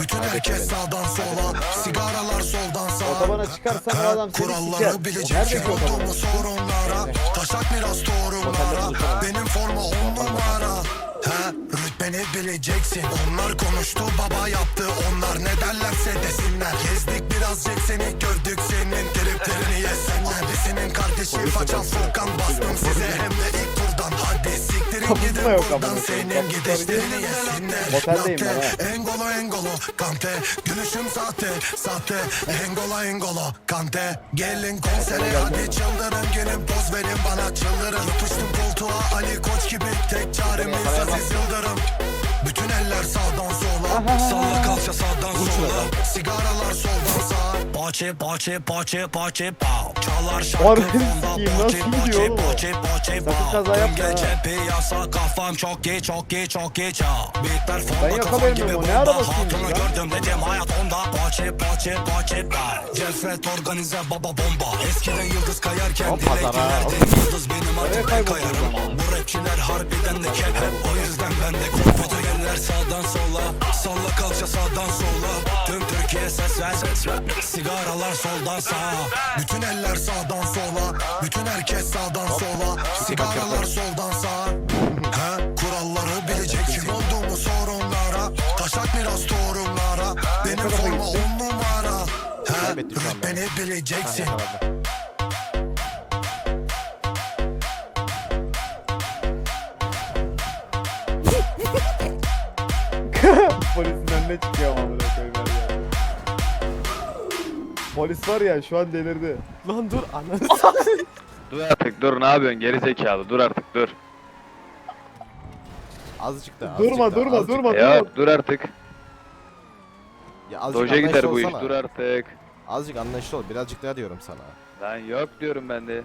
Bütün herkes sağdan sola Sigaralar soldan sağa. Otobana çıkarsan o adam seni Kuralları siker. bilecek. Nerede kim ki otobana? olduğumu sorunlara? Taşak miras torunlara. Benim forma on numara. Ha, rütbeni bileceksin. Onlar konuştu baba yaptı. Onlar ne derlerse desinler. Gezdik birazcık seni gördük senin. Triplerini yesenler Desinin kardeşi façan Furkan Bastım size. Hem de ilk siktirin Kapısı gidin da yok buradan amına koyayım. Senin Kapısı gideşlerini var. yesinler Oteldeyim ben ha. Engolo engolo kante. Gülüşüm sahte sahte. Engolo engolo kante. Gelin konsere hadi çıldırın. Gelin poz verin bana çıldırın. Yapıştım koltuğa Ali Koç gibi Tek çaremiz. Aziz Yıldırım. Bütün eller sağdan sola. Salla kalça sağdan sola. Sigaralar soldan sağa Paçe paçe paçe paçe pa Çalar şarkı gece piyasa kafam çok geç çok geç çok fonda kafam gibi bomba. Hatunu lan? gördüm dedim hayat onda. Paçe paçe pa Cefret organize baba bomba. Eskiden yıldız kayarken Yıldız benim artık ben kayarım? Bu rapçiler harbiden de kep O yüzden ben de koptu eller sağdan sola. Salla kalça sağdan sola. Tüm Türkiye ses ver. Sigaralar soldan sağa. Bütün eller sağdan sola. Bütün herkes sağdan sola. Sigaralar soldan sağa. Ha, kuralları bilecek kim olduğumu sorunlara Taşak miras torunlara. Benim forma on numara. Vallahi. rütbeni bileceksin Polisin önüne çıkıyor ama amına koyayım her yerde. Polis var ya şu an delirdi. Lan dur ananı Dur artık dur ne yapıyorsun geri zekalı dur artık dur. Azıcık da azıcık Durma da, durma azıcık durma da. Ya durma. dur artık. Ya azıcık Doja gider bu iş olsana. dur artık. Azıcık anlayışlı ol birazcık daha diyorum sana. Lan yok diyorum ben de.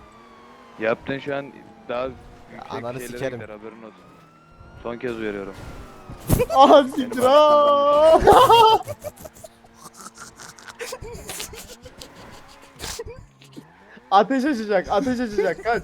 Yaptın şu an daha yüksek Ananı şeylere sikerim. gider haberin olsun. Son kez uyarıyorum. Aha siktir aa. Ateş açacak ateş açacak kaç.